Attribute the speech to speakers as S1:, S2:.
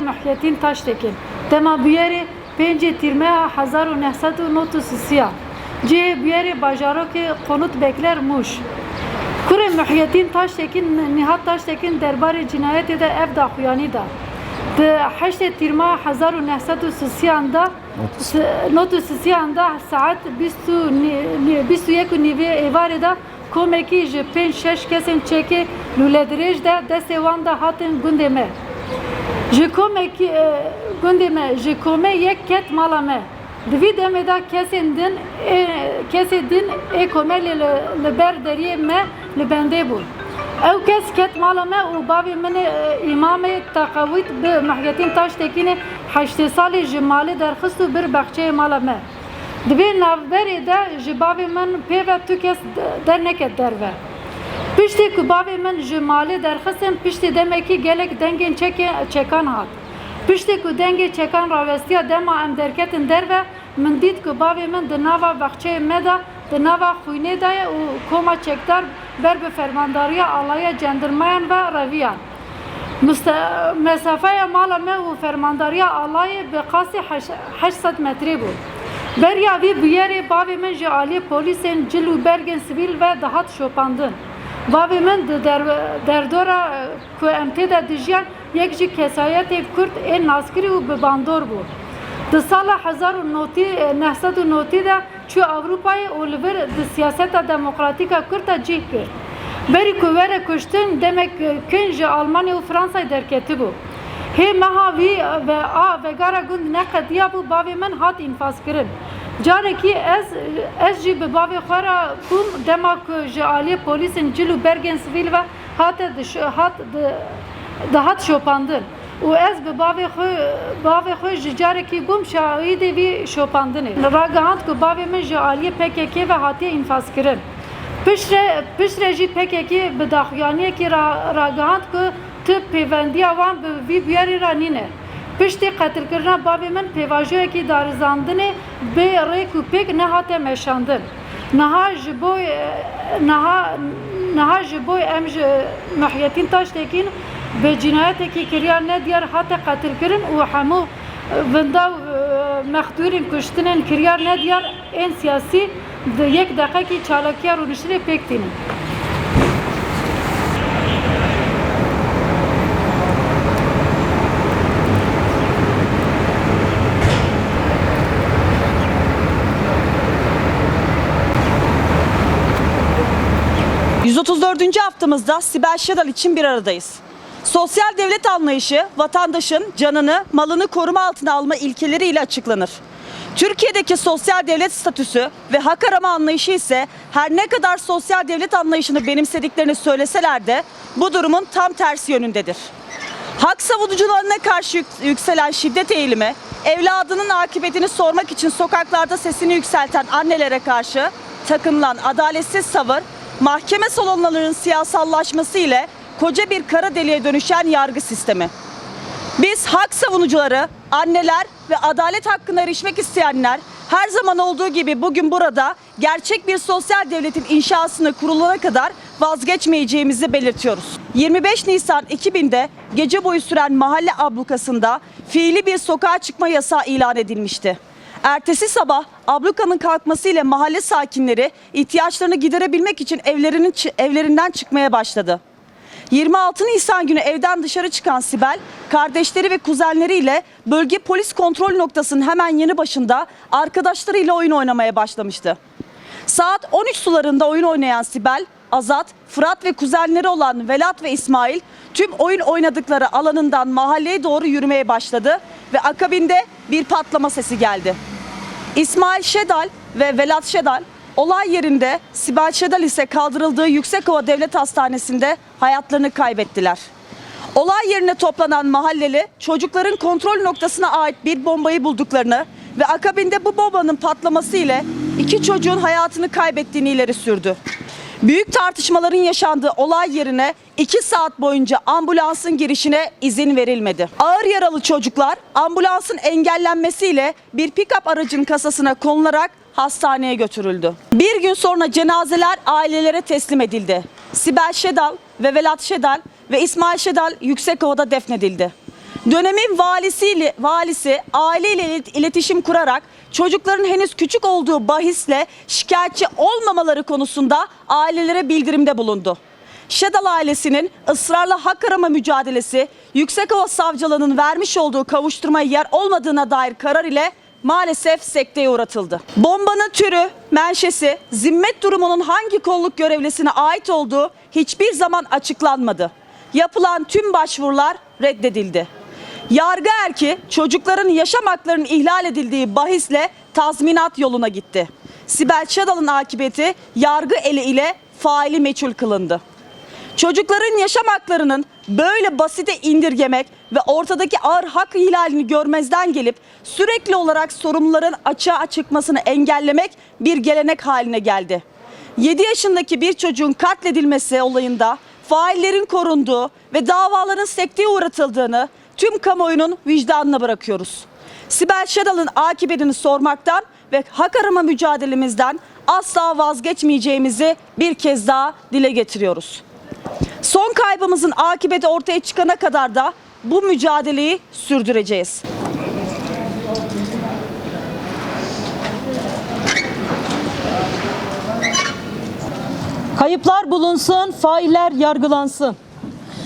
S1: Muhyiddin Taştekin. Tema biyeri pence tirmeha hazaru nehsatu notu sisiya. Ce biyeri bajaroki konut bekler muş. Kure Muhyiddin Taştekin, Nihat Taştekin derbarı cinayeti de ev daxuyani da. Di heşte tirma hazaru nehsatu sisiyanda notu sisiyanda saat bistu bistu yeku nive evare da komeki ji pên şeş kesên çeke lûledirêj de destê wan hatin gundê me. Ji komekî e, gundê me ji komê yek ket mala me. Di de kesên din ê kesê din ê komelê li ber deriyê me li bendê bûn. Ew kes ket mala me û bavê min ê îmamê teqewît bi Muhyiddin Taştekinê heştê salê ji malê bir bexçeyê mala me. Navberê de ji bavê min pêve tu kes derneket derve. Piştî ku bavê min ji malê derxistin piştî demekî gelek dengên çekan hat. Piştî ku dengê çekan rawestiya dema em derketin derve min dît ku bavê min nava bexçeyê me de nava xwînê de û koma çekdar ber bi fermandariya alaya cendirmeyan ve reviyan. Mesafeya mala me û fermandariya alayê bi qasî heş- 800 metrê bû. Berya vî biyerê bavê min ji aliyê polîsên cil ve dihat şopandin. Bavê min derdora e, ku em tê de dijiyan yek jî kesayetê Kurd ên naskirî û bi bandor bû. Di sala 1990 de çû Avrupayê û li vir di siyaseta demokratîka Kurd de cih kir. Berî ku were kuştin demek e, kin ji Almanya û Fransayê derketibû. Hê meha wî ve a vegara gund neqediya bû bavê min hat infaz kirin. Carekî ez ez jî bi bavê xwe re bûm dema ku ji aliyê polîsên cil û bergên sivîl ve hat di- dihat şopandin. û ez bi bavê xwe bavê xwe ji carekî bûm şahîdê vî şopandinê. Ragihand ku bavê min ji aliyê PKK ve hatiye infaz kirin. Pişre pişre jî PKK bi daxuyaniyekî ra- ragihand ku tu pêvendiya wan bi vî biyarî ra nîne. Piştî qetilkirina bavê min pêvajoyekî darizandinê bê rêk û pêk nehate meşandin. Niha ji bo niha niha ji bo em ji Muhyiddin Taştekin bi cinayetekî kiriya ne diyar hate qetilkirin û hemû vinda mexdûrên kuştinên kiryar ne diyar ên siyasî di yek deqekî çalakiya rûniştirê pêk
S2: 134. haftamızda Sibel Şedal için bir aradayız. Sosyal devlet anlayışı vatandaşın canını, malını koruma altına alma ilkeleriyle açıklanır. Türkiye'deki sosyal devlet statüsü ve hak arama anlayışı ise her ne kadar sosyal devlet anlayışını benimsediklerini söyleseler de bu durumun tam tersi yönündedir. Hak savunucularına karşı yük- yükselen şiddet eğilimi, evladının akıbetini sormak için sokaklarda sesini yükselten annelere karşı takınılan adaletsiz savır, mahkeme salonlarının siyasallaşması ile koca bir kara deliğe dönüşen yargı sistemi. Biz hak savunucuları, anneler ve adalet hakkına erişmek isteyenler her zaman olduğu gibi bugün burada gerçek bir sosyal devletin inşasını kurulana kadar vazgeçmeyeceğimizi belirtiyoruz. 25 Nisan 2000'de gece boyu süren mahalle ablukasında fiili bir sokağa çıkma yasağı ilan edilmişti. Ertesi sabah ablukanın kalkmasıyla mahalle sakinleri ihtiyaçlarını giderebilmek için evlerinin evlerinden çıkmaya başladı. 26 Nisan günü evden dışarı çıkan Sibel, kardeşleri ve kuzenleriyle bölge polis kontrol noktasının hemen yanı başında arkadaşlarıyla oyun oynamaya başlamıştı. Saat 13 sularında oyun oynayan Sibel, Azat, Fırat ve kuzenleri olan Velat ve İsmail tüm oyun oynadıkları alanından mahalleye doğru yürümeye başladı ve akabinde bir patlama sesi geldi. İsmail Şedal ve Velat Şedal olay yerinde Sibel Şedal ise kaldırıldığı Yüksekova Devlet Hastanesi'nde hayatlarını kaybettiler. Olay yerine toplanan mahalleli çocukların kontrol noktasına ait bir bombayı bulduklarını ve akabinde bu bombanın patlaması ile iki çocuğun hayatını kaybettiğini ileri sürdü. Büyük tartışmaların yaşandığı olay yerine 2 saat boyunca ambulansın girişine izin verilmedi. Ağır yaralı çocuklar ambulansın engellenmesiyle bir pick-up aracın kasasına konularak hastaneye götürüldü. Bir gün sonra cenazeler ailelere teslim edildi. Sibel Şedal ve Velat Şedal ve İsmail Şedal Yüksekova'da defnedildi. Dönemin valisiyle, valisi aileyle ilet- iletişim kurarak çocukların henüz küçük olduğu bahisle şikayetçi olmamaları konusunda ailelere bildirimde bulundu. Şedal ailesinin ısrarla hak arama mücadelesi Yüksekova Savcılığı'nın vermiş olduğu kavuşturmaya yer olmadığına dair karar ile maalesef sekteye uğratıldı. Bombanın türü, menşesi, zimmet durumunun hangi kolluk görevlisine ait olduğu hiçbir zaman açıklanmadı. Yapılan tüm başvurular reddedildi. Yargı erki çocukların yaşam haklarının ihlal edildiği bahisle tazminat yoluna gitti. Sibel Şadal'ın akıbeti yargı eli ile faili meçhul kılındı. Çocukların yaşam haklarının böyle basite indirgemek ve ortadaki ağır hak ihlalini görmezden gelip sürekli olarak sorumluların açığa çıkmasını engellemek bir gelenek haline geldi. 7 yaşındaki bir çocuğun katledilmesi olayında faillerin korunduğu ve davaların sekteye uğratıldığını tüm kamuoyunun vicdanına bırakıyoruz. Sibel Şadal'ın akıbetini sormaktan ve hak arama mücadelemizden asla vazgeçmeyeceğimizi bir kez daha dile getiriyoruz. Son kaybımızın akıbeti ortaya çıkana kadar da bu mücadeleyi sürdüreceğiz.
S3: Kayıplar bulunsun, failler yargılansın.